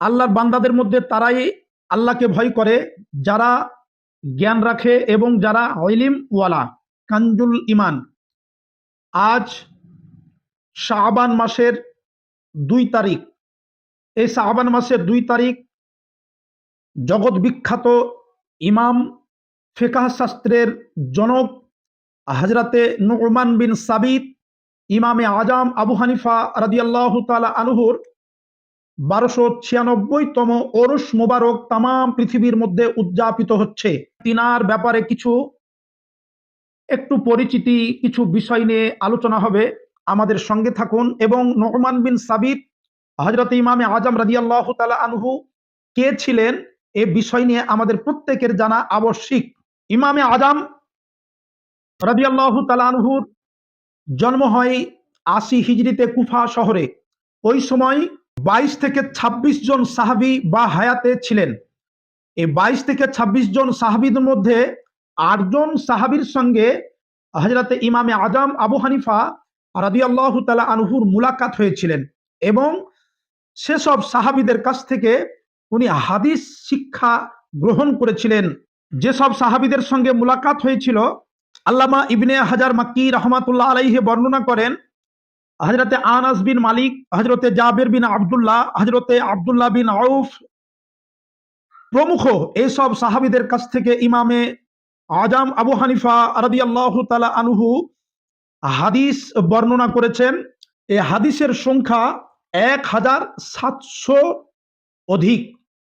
আল্লাহর বান্দাদের মধ্যে তারাই আল্লাহকে ভয় করে, যারা জ্ঞান রাখে এবং যারা ইলিম ওয়ালা কাঞ্জুল ইমান আজ শাহবান মাসের দুই তারিখ। এই শাহবান মাসের দুই তারিখ জগৎ বিখ্যাত ইমাম ফেকাহ শাস্ত্রের জনক হাজরাতে নুরমান বিন সাবিত ইমামে আজাম আবু হানিফা রাদিয়াল্লাহু তাআলা আনহুর বারোশো ছিয়ানব্বইতম ওরস মোবারক তাম পৃথিবীর মধ্যে উদযাপিত হচ্ছে। তিনার ব্যাপারে কিছু একটু পরিচিতি, কিছু বিষয় নিয়ে আলোচনা হবে। আমাদের সঙ্গে থাকুন এবং নোহমান বিন সাবিত হজরত ইমামে আজম রাদিয়াল্লাহ তালা আনহু কে ছিলেন, এ বিষয় নিয়ে আমাদের প্রত্যেকের জানা আবশ্যিক। ইমামে আজম রাদিয়াল্লাহ তালা আনহুর জন্ম হয় আশি হিজড়িতে কুফা শহরে। ওই সময় বাইশ থেকে ২৬ জন সাহাবি বা হায়াতে ছিলেন। এই বাইশ থেকে ২৬ জন সাহাবিদের মধ্যে আটজন সাহাবির সঙ্গে হজরতে ইমামে আজম আবু হানিফা রাদিয়াল্লাহু তালা আনহুর মুলাকাত হয়েছিলেন এবং সেসব সাহাবিদের কাছ থেকে উনি হাদিস শিক্ষা গ্রহণ করেছিলেন। যেসব সাহাবিদের সঙ্গে মুলাকাত হয়েছিল আল্লামা ইবনে হাজার মাক্কি রহমাতুল্লাহ আলাইহে বর্ণনা করেন হজরতে আনাস বিন মালিক হজরতে জাবের বিন আবদুল্লাহ হজরতে আবদুল্লাহ বিন আউফ প্রমুখ এইসব সাহাবিদের কাছ থেকে ইমামে আজাম আবু হানিফা রাদি আল্লাহ তালা আনুহু হাদিস বর্ণনা করেছেন, এ হাদিসের সংখ্যা এক হাজার সাতশো অধিক।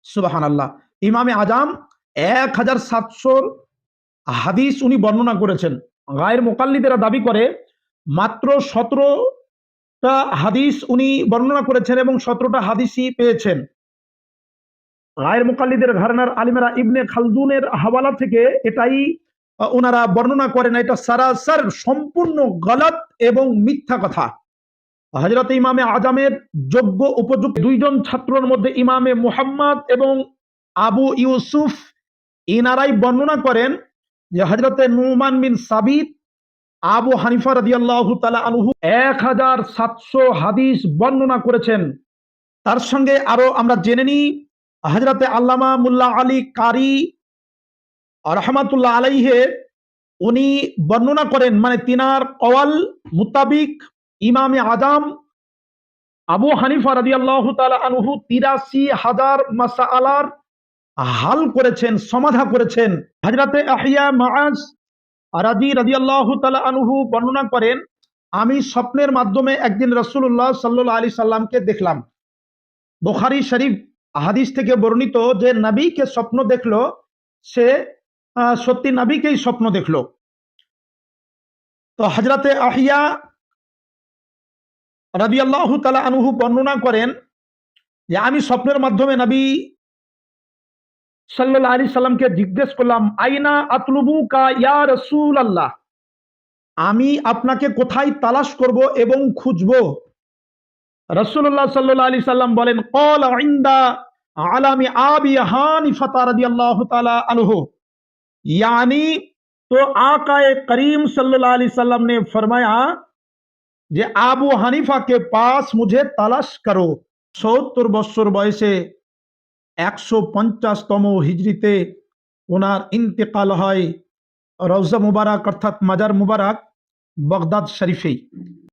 সুবাহান আল্লাহ ইমামে আজাম এক হাজার সাতশোর হাদিস উনি বর্ণনা করেছেন। গায়ের মোকাল্লিদেরা দাবি করে, মাত্র সতেরোটা হাদিস উনি বর্ণনা করেছেন এবং সতেরোটা হাদিসই পেয়েছেন। গায়ের মোকাল্লিদের ঘরানার আলিমেরা ইবনে খালদুনের হাওয়ালা থেকে এটাই ওনারা বর্ণনা করেন, এটা সারাসার সম্পূর্ণ গলত এবং মিথ্যা কথা। হজরত ইমামে আজামের যোগ্য উপযুক্ত দুইজন ছাত্রর মধ্যে ইমামে মুহাম্মদ এবং আবু ইউসুফ, ইনারাই বর্ণনা করেন যে হজরতে নুমান বিন সাবিত আবু হানিফা রাদিয়াল্লাহু তাআলা আনহু এক হাজার সাতশো হাদিস বর্ণনা করেছেন। তার সঙ্গে আরও আমরা জেনে নিই হজরতে আল্লামা মুল্লা আলী কারি রহমাতুল্লাহ আলাইহে উনি বর্ণনা করেন মানে তিনার কওয়াল মুতাবিক ইমামে আজাম আবু হানিফা রাদিয়াল্লাহু তাআলা আনহু তিরাশি হাজার মাসাআলার হাল করেছেন, সমাধা করেছেন। হজরতে আহিয়া মাআজ রাজি রাদিয়াল্লাহু তাআলা আনহু বর্ণনা করেন, আমি স্বপ্নের মাধ্যমে একদিন রসুল্লাহ সাল্লাহ আলী সাল্লামকে দেখলাম। বোখারি শরীফ হাদিস থেকে বর্ণিত যে নবীকে স্বপ্ন দেখল, সে সত্যি নবীকেই স্বপ্ন দেখল। তো হজরতে আহিয়া রাবি আল্লাহ তালা আনহু বর্ণনা করেন যে, আমি স্বপ্নের মাধ্যমে নবী সাল্লাহ আলী সাল্লামকে জিজ্ঞেস করলাম আইনা আতলুবু কা ইয়া রসুল আল্লাহ আমি আপনাকে কোথায় তালাশ করব এবং খুঁজবো রসুল্লাহ সাল্লাহ আলী সাল্লাম বলেন কল ইন্দা আলামি আবি হানিফা রাদিয়াল্লাহু তাআলা আনহু यानी तो आकाए करीम सल्लल्लाहु अलैहि वसल्लम ने फरमाया যে আবু হানিফাকে পাস মুঝে তালাশ করো সত্তর বৎসর বয়সে একশো পঞ্চাশতম হিজড়িতে ওনার ইন্তেকাল হয় রওজা মুবারক অর্থাৎ মাজার মুবারক বগদাদ শরীফেই।